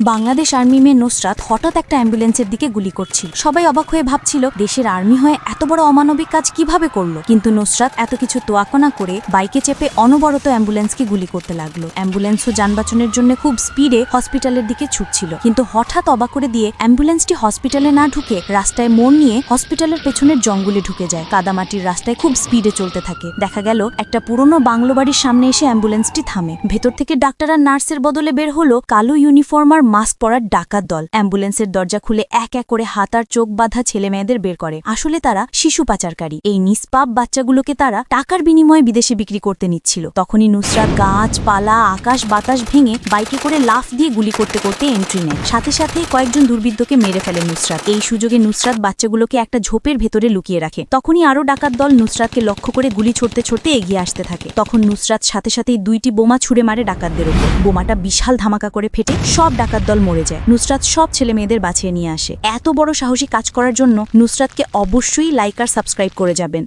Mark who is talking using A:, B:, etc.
A: Bangladesh army মেয়ে নুসরাত হঠাৎ একটা অ্যাম্বুলেন্সের দিকে গুলি করছিল। সবাই অবাক হয়ে ভাবছিল, দেশের আর্মি হয়ে এত বড় অমানবিক কাজ কীভাবে করল? কিন্তু নুসরাত এত কিছু তোয়াক্কা না করে বাইকে চেপে অনবরত অ্যাম্বুলেন্সকে গুলি করতে লাগল। অ্যাম্বুলেন্সও যান বাঁচানোর জন্য খুব স্পিডে হসপিটালের দিকে ছুটছিল। কিন্তু হঠাৎ অবাক করে দিয়ে অ্যাম্বুলেন্সটি হসপিটালে না ঢুকে রাস্তায় মোড় নিয়ে হসপিটালের পেছনের জঙ্গলে ঢুকে যায়। কাদামাটির রাস্তায় খুব স্পিডে চলতে থাকে। দেখা গেল, একটা পুরনো বাংলো বাড়ির সামনে এসে অ্যাম্বুলেন্সটি থামে। ভেতর থেকে ডাক্তার আর নার্সের বদলে বের হলো কালো ইউনিফর্ম আর মাস্ক পরার ডাকাত দল। অ্যাম্বুলেন্সের দরজা খুলে এক এক করে হাত আর চোখ বাঁধা ছেলে মেয়েদের বের করে। আসলে তারা শিশু পাচারকারী। এই নিষ্পাপ বাচ্চাগুলোকে তারা টাকার বিনিময়ে বিদেশে বিক্রি করতে নিচ্ছিল। তখনই নুসরাত গাছ পালা আকাশ বাতাস ভেঙে বাইকে করে লাফ দিয়ে গুলি করতে করতে এন্ট্রি নেয়। সাথে সাথে কয়েকজন দুর্বৃত্তকে মেরে ফেলে নুসরাত। এই সুযোগে নুসরাত বাচ্চাগুলোকে একটা ঝোপের ভেতরে লুকিয়ে রাখে। তখনই আরও ডাকাত দল নুসরাতকে লক্ষ্য করে গুলি ছড়তে ছড়তে এগিয়ে আসতে থাকে। তখন নুসরাত সাথে সাথেই দুইটি বোমা ছুড়ে মারে ডাকাতদের ওপর। বোমাটা বিশাল ধামাকা করে ফেটে সব ডাকাত দল মরে যায়। নুসরাত সব ছেলে মেয়েদের বাঁচিয়ে নিয়ে আসে। এত বড় সাহসী কাজ করার জন্য নুসরাতকে অবশ্যই লাইক আর সাবস্ক্রাইব করে যাবেন।